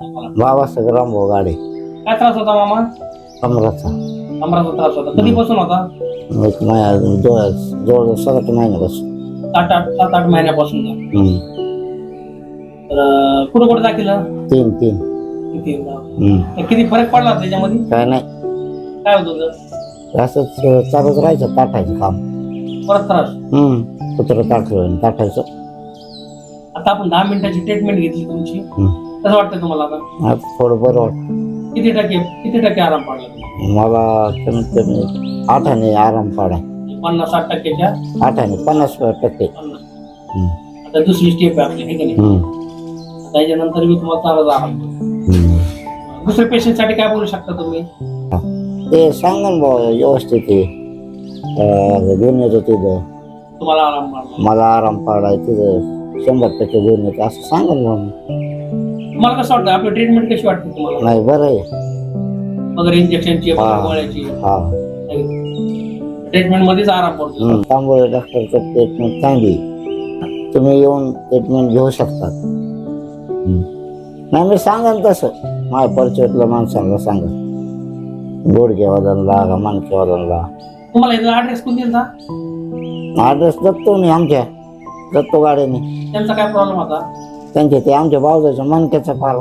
तुम्हाला बाबासाहेब रामभाऊ गाडे. काय त्रास होता मामा? कमराचा कमराचा त्रास होता. कधीपासून होता? एक महिना जवळ जवळ सात महिन्यापासून. सात आठ सात आठ महिन्यापासून. हम्म. तर कुठं कुठं दाखिलं? तीन तीन. किती हम्म. तर किती फरक पडला त्याच्यामध्ये? काय नाही. काय होत होतं? असंच चालूच राहायचं ताटायचं काम. परत त्रास? हम्म. कुत्र ताटलं ताटायचं आता आपण दहा मिनिटाची ट्रीटमेंट घेतली तुमची. हम्म. कसं वाटतं तुम्हाला आता? आता थोडं बरं वाटतं. किती टक्के किती टक्के आराम पडला तुम्हाला? मला कमीत कमी आठाने आराम पाडाय पन्नास साठ टक्क्याच्या? आठाने पन्नास टक्के. पन्नास. हम्म. आता दुसरी स्टेप आहे आपली हे की नाही हम्म. त्याच्यानंतर मी तुम्हाला चांगला आराम देतो. हम्म. दुसऱ्या पेशंटसाठी काय बोलू शकता तुम्ही? ते सांगा ना भाऊ व्यवस्थित अं, घेऊन येतो तिथं. तुम्हाला आराम पडला. मला आराम पाडाय तिथं शंभर टक्के घेऊन येतो. असं सांगा ना भाऊ. तुम्हाला कसं वाटतं? आपली ट्रीटमेंट कशी वाटते तुम्हाला? नाही बरं आहे. वगैरे इंजेक्शनची. गोळ्याची हा ट्रीटमेंट मध्येच आराम पडतो. हम्म. तांबोळे डॉक्टरचं ट्रीटमेंट चांगली आहे. तुम्ही येऊन ट्रीटमेंट घेऊ शकता. नाही मी सांगा ना तसं. माझ्या परिचयातल्या माणसांना सांगा गोडकेवादांना का मानकेवादांना तुम्हाला याचा ऍड्रेस कोण दिला ॲड्रेस दत्तो नाही आमच्या दत्तो गाड्याने त्यांचा काय प्रॉब्लेम होता? त्यांचे ते आमच्या भाऊजाच्या मनक्याचा फार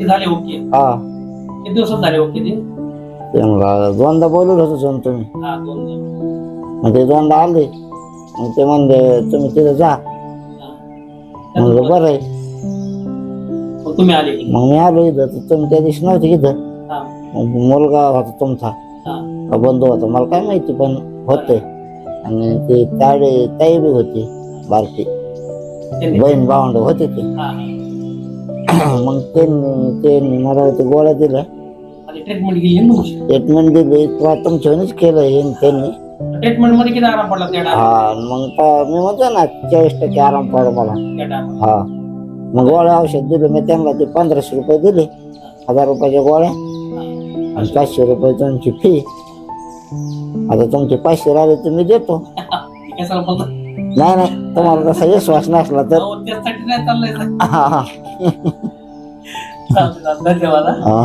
ते झाले ओके? हा. किती दिवसात झाले ओके ते? ते मला दोनदा बोलवलं होतं जाऊन तुम्ही. हा दोन दिवस. मग ते दोनदा आले. मग ते म्हणले तुम्ही तिथे जा. हा. म्हणलं बरं आहे. मग तुम्ही आले की? मग मी आलो इथं तर तुम्ही त्या दिवशी नव्हते इथं. हा. मग मुलगा होता तुमचा. हा. का बंधू होता मला काय माहिती पण होते. आणि ते ताडे ताई बी होती बारकी. बहीण भावंड होते ते. मग त्यांनी त्यांनी मला ते गोळ्या दिल्या. ट्रीटमेंट गेली ना ट्रीटमेंट दिली. तुमच्यानेच केलं हे त्यांनी. ट्रीटमेंटमध्ये किती आराम पडला त्या हा मग मी म्हणतो ना चाळीस टक्के आराम पड मला. टायमाला हा. मग गोळ्या औषध दिले. मी त्यांना ते पंधराशे रुपये दिले. हजार रुपयाच्या गोळ्या. आणि पाचशे रुपये तुमची फी आता तुमचे पाचशे राहिले तर मी देतो. कशाला बोलतो नाही नाही तुम्हाला तसा विश्वास नसला तर अहो, त्यासाठी नाही चाललंय हा, हा. धन्यवाद. हा.